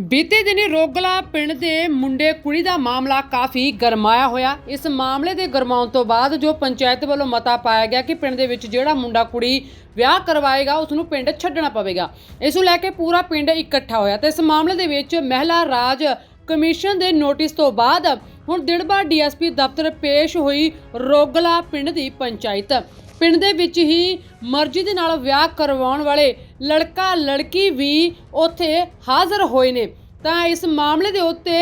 ਬੀਤੇ ਦਿਨੀ ਰੋਗਲਾ ਪਿੰਡ ਦੇ ਮੁੰਡੇ ਕੁੜੀ ਦਾ ਮਾਮਲਾ ਕਾਫੀ ਗਰਮਾਇਆ ਹੋਇਆ। ਇਸ ਮਾਮਲੇ ਦੇ ਗਰਮਾਉਣ ਤੋਂ ਬਾਅਦ ਜੋ ਪੰਚਾਇਤ ਵੱਲੋਂ ਮਤਾ ਪਾਇਆ ਗਿਆ ਕਿ ਪਿੰਡ ਦੇ ਵਿੱਚ ਜਿਹੜਾ ਮੁੰਡਾ ਕੁੜੀ ਵਿਆਹ ਕਰਵਾਏਗਾ ਉਸ ਨੂੰ ਪਿੰਡ ਛੱਡਣਾ ਪਵੇਗਾ। ਇਸ ਨੂੰ ਲੈ ਕੇ ਪੂਰਾ ਪਿੰਡ ਇਕੱਠਾ ਹੋਇਆ ਤੇ ਇਸ ਮਾਮਲੇ ਦੇ ਵਿੱਚ ਮਹਿਲਾ ਰਾਜ ਕਮਿਸ਼ਨ ਦੇ ਨੋਟਿਸ ਤੋਂ ਬਾਅਦ ਹੁਣ ਦਿੜਬਾ ਡੀਐਸਪੀ ਦਫ਼ਤਰ ਪੇਸ਼ ਹੋਈ ਰੋਗਲਾ ਪਿੰਡ ਦੀ ਪੰਚਾਇਤ। ਪਿੰਡ ਦੇ ਵਿੱਚ ਹੀ ਮਰਜ਼ੀ ਦੇ ਨਾਲ ਵਿਆਹ ਕਰਵਾਉਣ ਵਾਲੇ ਲੜਕਾ ਲੜਕੀ ਵੀ ਉੱਥੇ ਹਾਜ਼ਰ ਹੋਏ ਨੇ। ਤਾਂ ਇਸ ਮਾਮਲੇ ਦੇ ਉੱਤੇ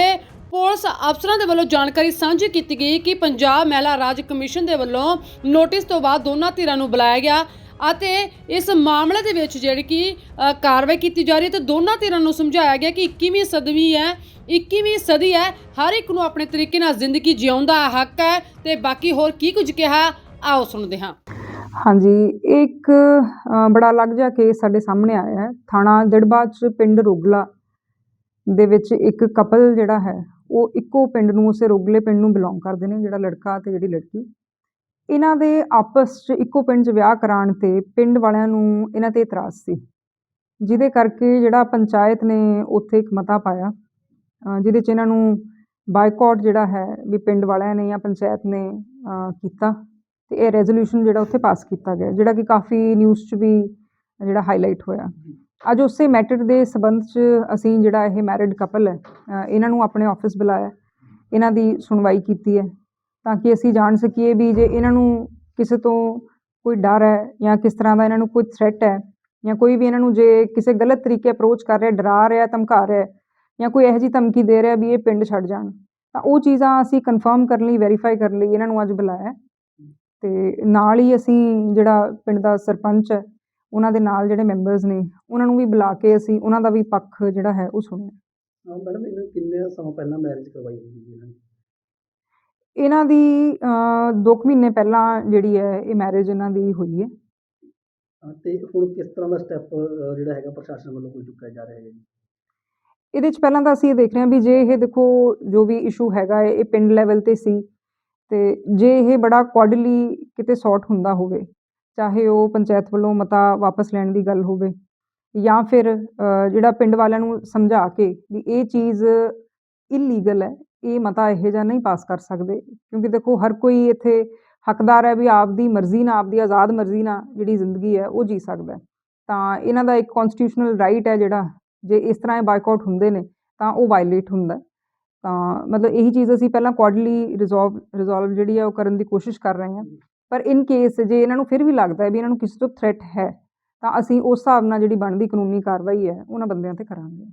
ਪੁਲਿਸ ਅਫਸਰਾਂ ਦੇ ਵੱਲੋਂ ਜਾਣਕਾਰੀ ਸਾਂਝੀ ਕੀਤੀ ਗਈ ਕਿ ਪੰਜਾਬ ਮਹਿਲਾ ਰਾਜ ਕਮਿਸ਼ਨ ਦੇ ਵੱਲੋਂ ਨੋਟਿਸ ਤੋਂ ਬਾਅਦ ਦੋਨਾਂ ਧਿਰਾਂ ਨੂੰ ਬੁਲਾਇਆ ਗਿਆ ਅਤੇ ਇਸ ਮਾਮਲੇ ਦੇ ਵਿੱਚ ਜਿਹੜੀ ਕਿ ਕਾਰਵਾਈ ਕੀਤੀ ਜਾ ਰਹੀ ਹੈ ਤੇ ਦੋਨਾਂ ਧਿਰਾਂ ਨੂੰ ਸਮਝਾਇਆ ਗਿਆ ਕਿ 21ਵੀਂ ਸਦਵੀਂ ਹੈ 21ਵੀਂ ਸਦੀ ਹੈ, ਹਰ ਇੱਕ ਨੂੰ ਆਪਣੇ ਤਰੀਕੇ ਨਾਲ ਜ਼ਿੰਦਗੀ ਜਿਉਣ ਦਾ ਹੱਕ ਹੈ ਤੇ ਬਾਕੀ ਹੋਰ ਕੀ ਕੁਝ ਕਿਹਾ, ਆਓ ਸੁਣਦੇ ਹਾਂ। ਹਾਂਜੀ, ਇਹ ਇੱਕ ਬੜਾ ਅਲੱਗ ਜਿਹਾ ਕੇਸ ਸਾਡੇ ਸਾਹਮਣੇ ਆਇਆ ਹੈ। ਥਾਣਾ ਦਿੜਬਾ ਚ ਪਿੰਡ ਰੋਗਲਾ ਦੇ ਵਿੱਚ ਇੱਕ ਕਪਲ ਜਿਹੜਾ ਹੈ, ਉਹ ਇੱਕੋ ਪਿੰਡ ਨੂੰ, ਉਸੇ ਰੋਗਲੇ ਪਿੰਡ ਨੂੰ ਬਿਲੋਂਗ ਕਰਦੇ ਨੇ, ਜਿਹੜਾ ਲੜਕਾ ਤੇ ਜਿਹੜੀ ਲੜਕੀ। ਇਹਨਾਂ ਦੇ ਆਪਸ ਚ ਇੱਕੋ ਪਿੰਡ 'ਚ ਵਿਆਹ ਕਰਾਉਣ ਤੇ ਪਿੰਡ ਵਾਲਿਆਂ ਨੂੰ ਇਹਨਾਂ ਤੇ ਇਤਰਾਜ਼ ਸੀ। ਜਿਹਦੇ ਕਰਕੇ ਜਿਹੜਾ ਪੰਚਾਇਤ ਨੇ ਉੱਥੇ ਇੱਕ ਮਤਾ ਪਾਇਆ ਜਿਹਦੇ 'ਚ ਇਹਨਾਂ ਨੂੰ ਬਾਈਕਾਟ ਜਿਹੜਾ ਹੈ ਵੀ ਪਿੰਡ ਵਾਲਿਆਂ ਨੇ ਜਾਂ ਪੰਚਾਇਤ ਨੇ ਕੀਤਾ। ਤੇ ਇਹ ਰੈਜ਼ੋਲੂਸ਼ਨ ਜਿਹੜਾ ਉੱਥੇ ਪਾਸ ਕੀਤਾ ਗਿਆ ਜਿਹੜਾ ਕਿ ਕਾਫੀ ਨਿਊਜ਼ 'ਚ ਵੀ ਜਿਹੜਾ ਹਾਈਲਾਈਟ ਹੋਇਆ ਅੱਜ ਉਸੇ ਮੈਟਰ ਦੇ ਸਬੰਧ 'ਚ ਅਸੀਂ ਜਿਹੜਾ ਇਹ ਮੈਰਿਡ ਕਪਲ ਹੈ ਇਹਨਾਂ ਨੂੰ ਆਪਣੇ ਆਫਿਸ ਬੁਲਾਇਆ ਇਹਨਾਂ ਦੀ ਸੁਣਵਾਈ ਕੀਤੀ ਹੈ ਤਾਂ ਕਿ ਅਸੀਂ ਜਾਣ ਸਕੀਏ ਵੀ ਜੇ ਇਹਨਾਂ ਨੂੰ ਕਿਸੇ ਤੋਂ ਕੋਈ ਡਰ ਹੈ ਜਾਂ ਕਿਸ ਤਰ੍ਹਾਂ ਦਾ ਇਹਨਾਂ ਨੂੰ ਕੋਈ ਥ੍ਰੈਟ ਹੈ ਜਾਂ ਕੋਈ ਵੀ ਇਹਨਾਂ ਨੂੰ ਜੇ ਕਿਸੇ ਗਲਤ ਤਰੀਕੇ ਅਪਰੋਚ ਕਰ ਰਿਹਾ ਡਰਾ ਰਿਹਾ ਧਮਕਾ ਰਿਹਾ ਜਾਂ ਕੋਈ ਇਹੋ ਜਿਹੀ ਧਮਕੀ ਦੇ ਰਿਹਾ ਵੀ ਇਹ ਪਿੰਡ ਛੱਡ ਜਾਣ ਤਾਂ ਉਹ ਚੀਜ਼ਾਂ ਅਸੀਂ ਕਨਫਰਮ ਕਰਨ ਲਈ ਵੈਰੀਫਾਈ ਕਰਨ ਲਈ ਇਹਨਾਂ ਨੂੰ ਅੱਜ ਬੁਲਾਇਆ। ਤੇ ਨਾਲ ਹੀ ਅਸੀਂ ਜਿਹੜਾ ਪਿੰਡ ਦਾ ਸਰਪੰਚ ਹੈ ਉਹਨਾਂ ਦੇ ਨਾਲ ਜਿਹੜੇ ਮੈਂਬਰਸ ਨੇ ਉਹਨਾਂ ਨੂੰ ਵੀ ਬੁਲਾ ਕੇ ਅਸੀਂ ਉਹਨਾਂ ਦਾ ਵੀ ਪੱਖ ਜਿਹੜਾ ਹੈ ਉਹ ਸੁਣਿਆ। ਹਾਂ ਮੈਡਮ ਇਹਨੂੰ ਕਿੰਨੇ ਸਮਾਂ ਪਹਿਲਾਂ ਮੈਰਿਜ ਕਰਵਾਈ ਹੋਈ ਸੀ ਇਹਨਾਂ ਦੀ 2 ਮਹੀਨੇ ਪਹਿਲਾਂ ਜਿਹੜੀ ਹੈ ਇਹ ਮੈਰਿਜ ਇਹਨਾਂ ਦੀ ਹੋਈ ਹੈ। ਤੇ ਹੁਣ ਕਿਸ ਤਰ੍ਹਾਂ ਦਾ ਸਟੈਪ ਜਿਹੜਾ ਹੈਗਾ ਪ੍ਰਸ਼ਾਸਨ ਵੱਲੋਂ ਕੋਈ ਚੁੱਕਿਆ ਜਾ ਰਿਹਾ ਹੈ? ਇਹਦੇ 'ਚ ਪਹਿਲਾਂ ਤਾਂ ਅਸੀਂ ਇਹ ਦੇਖ ਰਹੇ ਹਾਂ ਵੀ ਜੇ ਇਹ ਦੇਖੋ ਜੋ ਵੀ ਇਸ਼ੂ ਹੈਗਾ ਇਹ ਪਿੰਡ ਲੈਵਲ ਤੇ ਸੀ। ਅਤੇ ਜੇ ਇਹ ਬੜਾ ਕੁਆਡਲੀ ਕਿਤੇ ਸੌਟ ਹੁੰਦਾ ਹੋਵੇ, ਚਾਹੇ ਉਹ ਪੰਚਾਇਤ ਵੱਲੋਂ ਮਤਾ ਵਾਪਸ ਲੈਣ ਦੀ ਗੱਲ ਹੋਵੇ ਜਾਂ ਫਿਰ ਜਿਹੜਾ ਪਿੰਡ ਵਾਲਿਆਂ ਨੂੰ ਸਮਝਾ ਕੇ ਵੀ ਇਹ ਚੀਜ਼ ਇਲੀਗਲ ਹੈ, ਇਹ ਮਤਾ ਇਹੋ ਜਿਹਾ ਨਹੀਂ ਪਾਸ ਕਰ ਸਕਦੇ। ਕਿਉਂਕਿ ਦੇਖੋ, ਹਰ ਕੋਈ ਇੱਥੇ ਹੱਕਦਾਰ ਹੈ ਵੀ ਆਪਦੀ ਮਰਜ਼ੀ ਨਾਲ, ਆਪਦੀ ਆਜ਼ਾਦ ਮਰਜ਼ੀ ਨਾਲ ਜਿਹੜੀ ਜ਼ਿੰਦਗੀ ਹੈ ਉਹ ਜੀ ਸਕਦਾ ਤਾਂ ਇਹਨਾਂ ਦਾ ਇੱਕ ਕਨਸਟੀਟਿਊਸ਼ਨਲ ਰਾਈਟ ਹੈ ਜਿਹੜਾ, ਜੇ ਇਸ ਤਰ੍ਹਾਂ ਇਹ ਬਾਈਕਾਟ ਹੁੰਦੇ ਨੇ, ਤਾਂ ਉਹ ਵਾਇਲੇਟ ਹੁੰਦਾ ਤਾਂ ਮਤਲਬ ਇਹੀ ਚੀਜ਼ ਅਸੀਂ ਪਹਿਲਾਂ ਕੁਆਡਲੀ ਰਿਜ਼ੋਲਵ ਰਿਜ਼ੋਲਵ ਜਿਹੜੀ ਹੈ ਉਹ ਕਰਨ ਦੀ ਕੋਸ਼ਿਸ਼ ਕਰ ਰਹੇ ਹਾਂ। ਪਰ ਇਨ ਕੇਸ ਜੇ ਇਹਨਾਂ ਨੂੰ ਫਿਰ ਵੀ ਲੱਗਦਾ ਹੈ ਵੀ ਇਹਨਾਂ ਨੂੰ ਕਿਸੇ ਤੋਂ ਥ੍ਰੈਟ ਹੈ ਤਾਂ ਅਸੀਂ ਉਸ ਹਿਸਾਬ ਨਾਲ ਜਿਹੜੀ ਬਣਦੀ ਕਾਨੂੰਨੀ ਕਾਰਵਾਈ ਹੈ ਉਹਨਾਂ ਬੰਦਿਆਂ ਤੇ ਕਰਾਂਗੇ।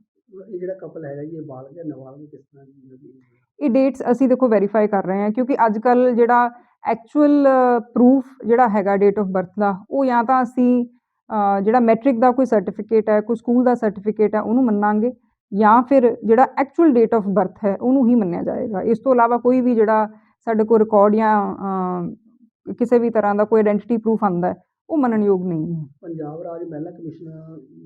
ਇਹ ਜਿਹੜਾ ਕਪਲ ਹੈਗਾ ਜੀ ਇਹ ਬਾਲਗ ਹੈ ਨਾਬਾਲਗ ਕਿਸ ਤਰ੍ਹਾਂ ਦੀ ਇਹ ਡੇਟਸ ਅਸੀਂ ਦੇਖੋ ਵੈਰੀਫਾਈ ਕਰ ਰਹੇ ਹਾਂ ਕਿਉਂਕਿ ਅੱਜ ਕੱਲ ਜਿਹੜਾ ਐਕਚੁਅਲ ਪ੍ਰੂਫ ਜਿਹੜਾ ਹੈਗਾ ਡੇਟ ਆਫ ਬਰਥ ਦਾ ਉਹ ਜਾਂ ਤਾਂ ਅਸੀਂ ਜਿਹੜਾ ਮੈਟ੍ਰਿਕ ਦਾ ਕੋਈ ਸਰਟੀਫਿਕੇਟ ਹੈ ਕੋਈ ਸਕੂਲ ਦਾ ਸਰਟੀਫਿਕੇਟ ਹੈ ਉਹਨੂੰ ਮੰਨਾਂਗੇ। ਜਾਂ ਫਿਰ ਜਿਹੜਾ ਐਕਚੁਅਲ ਡੇਟ ਆਫ ਬਰਥ ਹੈ ਉਹਨੂੰ ਹੀ ਮੰਨਿਆ ਜਾਏਗਾ। ਇਸ ਤੋਂ ਇਲਾਵਾ ਕੋਈ ਵੀ ਜਿਹੜਾ ਸਾਡੇ ਕੋਲ ਰਿਕਾਰਡ ਜਾਂ ਕਿਸੇ ਵੀ ਤਰ੍ਹਾਂ ਦਾ ਕੋਈ ਆਇਡੈਂਟੀਟੀ ਪ੍ਰੂਫ ਆਂਦਾ ਉਹ ਮੰਨਣਯੋਗ ਨਹੀਂ ਹੈ। ਪੰਜਾਬ ਰਾਜ ਮਹਿਲਾ ਕਮਿਸ਼ਨ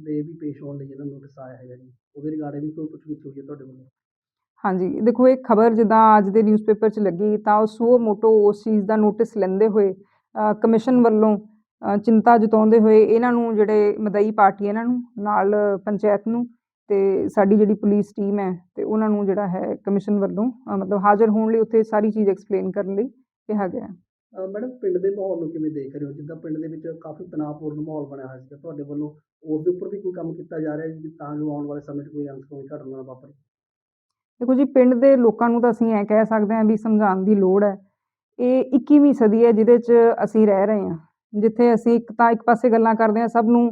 ਦੇ ਵੀ ਪੇਸ਼ ਹੋਣ ਲਈ ਜਿਹੜਾ ਨੋਟਿਸ ਆਇਆ ਹੈਗਾ ਜੀ ਉਹਦੇ ਰਿਗਾਰਡਿੰਗ ਵੀ ਕੋਈ ਪੁੱਛਗਿੱਛ ਹੋਈ ਹੈ ਤੁਹਾਡੇ ਵੱਲੋਂ? ਹਾਂਜੀ ਦੇਖੋ ਇਹ ਖਬਰ ਜਿੱਦਾਂ ਅੱਜ ਦੇ ਨਿਊਜ਼ਪੇਪਰ 'ਚ ਲੱਗੀ ਤਾਂ ਉਹ ਸੋ ਮੋਟੋ ਉਸ ਚੀਜ਼ ਦਾ ਨੋਟਿਸ ਲੈਂਦੇ ਹੋਏ ਕਮਿਸ਼ਨ ਵੱਲੋਂ ਚਿੰਤਾ ਜਤਾਉਂਦੇ ਹੋਏ ਇਹਨਾਂ ਨੂੰ ਜਿਹੜੇ ਮਦਈ ਪਾਰਟੀ ਇਹਨਾਂ ਨੂੰ ਨਾਲ ਪੰਚਾਇਤ ਨੂੰ ਤੇ ਸਾਡੀ ਜਿਹੜੀ ਪੁਲਿਸ ਟੀਮ ਹੈ ਤੇ ਉਹਨਾਂ ਨੂੰ ਜਿਹੜਾ ਹੈ ਕਮਿਸ਼ਨ ਵੱਲੋਂ ਮਤਲਬ ਹਾਜ਼ਰ ਹੋਣ ਲਈ ਉੱਥੇ ਸਾਰੀ ਚੀਜ਼ ਐਕਸਪਲੇਨ ਕਰਨ ਲਈ ਕਿਹਾ ਗਿਆ ਹੈ। ਮੈਡਮ ਪਿੰਡ ਦੇ ਮਾਹੌਲ ਨੂੰ ਕਿਵੇਂ ਦੇਖ ਰਹੇ ਹੋ? ਜਿੱਦਾਂ ਪਿੰਡ ਦੇ ਵਿੱਚ ਕਾਫੀ ਤਣਾਅਪੂਰਨ ਮਾਹੌਲ ਬਣਿਆ ਹੋਇਆ ਸੀ ਤੁਹਾਡੇ ਵੱਲੋਂ ਉਸ ਦੇ ਉੱਪਰ ਵੀ ਕੋਈ ਕੰਮ ਕੀਤਾ ਜਾ ਰਿਹਾ ਹੈ ਤਾਂ ਜੋ ਆਉਣ ਵਾਲੇ ਸਮੇਂ 'ਚ ਕੋਈ ਅਨਸਕੋਈ ਘਟਨਾ ਨਾ ਵਾਪਰੇ? ਦੇਖੋ ਜੀ ਪਿੰਡ ਦੇ ਲੋਕਾਂ ਨੂੰ ਤਾਂ ਅਸੀਂ ਐ ਕਹਿ ਸਕਦੇ ਹਾਂ ਵੀ ਸਮਝਾਉਣ ਦੀ ਲੋੜ ਹੈ। ਇਹ 21ਵੀਂ ਸਦੀ ਹੈ ਜਿਹਦੇ 'ਚ ਅਸੀਂ ਰਹਿ ਰਹੇ ਹਾਂ। ਜਿੱਥੇ ਅਸੀਂ ਇੱਕ ਤਾਂ ਇੱਕ ਪਾਸੇ ਗੱਲਾਂ ਕਰਦੇ ਹਾਂ ਸਭ ਨੂੰ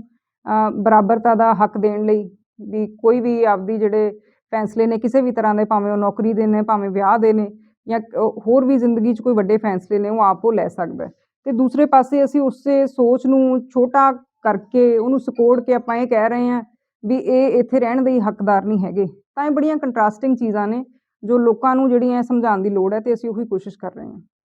ਬਰਾਬਰਤਾ ਦਾ ਹੱਕ ਦੇਣ ਲਈ ਵੀ ਕੋਈ ਵੀ ਆਪਦੀ ਜਿਹੜੇ ਫੈਸਲੇ ਨੇ ਕਿਸੇ ਵੀ ਤਰ੍ਹਾਂ ਦੇ, ਭਾਵੇਂ ਉਹ ਨੌਕਰੀ ਦੇ ਨੇ, ਭਾਵੇਂ ਵਿਆਹ ਦੇ ਨੇ ਜਾਂ ਹੋਰ ਵੀ ਜ਼ਿੰਦਗੀ 'ਚ ਕੋਈ ਵੱਡੇ ਫੈਸਲੇ ਨੇ, ਉਹ ਆਪ ਉਹ ਲੈ ਸਕਦਾ ਹੈ। ਤੇ ਦੂਸਰੇ ਪਾਸੇ ਅਸੀਂ ਉਸੇ ਸੋਚ ਨੂੰ ਛੋਟਾ ਕਰਕੇ, ਉਹਨੂੰ ਸਕੋੜ ਕੇ ਆਪਾਂ ਇਹ ਕਹਿ ਰਹੇ ਹਾਂ ਵੀ ਇਹ ਇੱਥੇ ਰਹਿਣ ਦੇ ਹੱਕਦਾਰ ਨਹੀਂ ਹੈਗੇ ਤਾਂ ਇਹ ਬੜੀਆਂ ਕੰਟਰਾਸਟਿੰਗ ਚੀਜ਼ਾਂ ਨੇ ਜੋ ਲੋਕਾਂ ਨੂੰ ਜਿਹੜੀਆਂ ਸਮਝਾਉਣ ਦੀ ਲੋੜ ਹੈ ਤੇ ਅਸੀਂ ਉਹੀ ਕੋਸ਼ਿਸ਼ ਕਰ ਰਹੇ ਹਾਂ